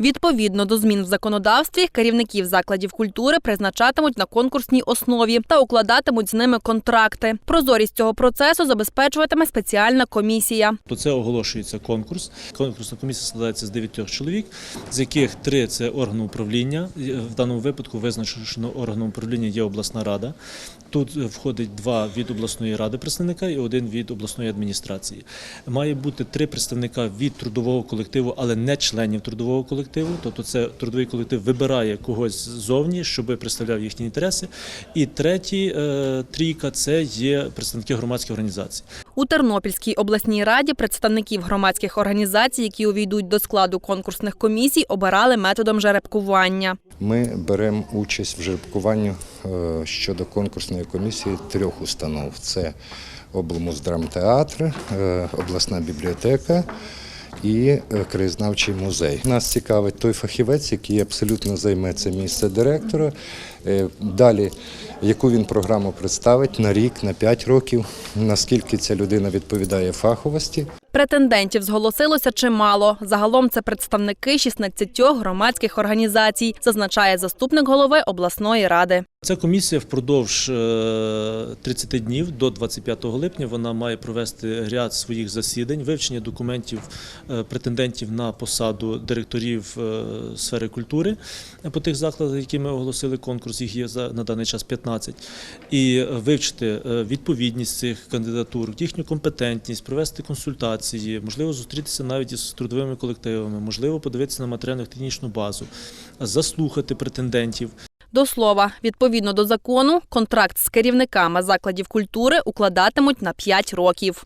Відповідно до змін в законодавстві, керівників закладів культури призначатимуть на конкурсній основі та укладатимуть з ними контракти. Прозорість цього процесу забезпечуватиме спеціальна комісія. То це оголошується конкурс. Конкурсна комісія складається з дев'ятьох чоловік, з яких три це органи управління. В даному випадку визначено органом управління є обласна рада. Тут входить два від обласної ради представника і один від обласної адміністрації. Має бути три представника від трудового колективу, але не членів трудового колективу. Тобто, це трудовий колектив вибирає когось ззовні, щоб представляв їхні інтереси. І третій е, трійка це є представники громадських організацій. У Тернопільській обласній раді представників громадських організацій, які увійдуть до складу конкурсних комісій, обирали методом жеребкування. Ми беремо участь в жеребкуванні е, щодо конкурсної комісії трьох установ: це облмуздрамтеатр, е, обласна бібліотека. І е, краєзнавчий музей. Нас цікавить той фахівець, який абсолютно займе це місце директора. Е, Далі, яку він програму представить на рік, на 5 років, наскільки ця людина відповідає фаховості. Претендентів зголосилося чимало. Загалом це представники 16 громадських організацій, зазначає заступник голови обласної ради. Ця комісія впродовж е, 30 днів до 25 липня вона має провести ряд своїх засідань, вивчення документів е, претендентів на посаду директорів е, сфери культури е, по тих закладах, які ми оголосили конкурс. Їх є на даний час 15. І е, вивчити е, відповідність цих кандидатур, їхню компетентність, провести консультації, можливо, зустрітися навіть із трудовими колективами, можливо, подивитися на матеріально-технічну базу, заслухати претендентів. До слова, відповідно до закону, контракт з керівниками закладів культури укладатимуть на 5 років.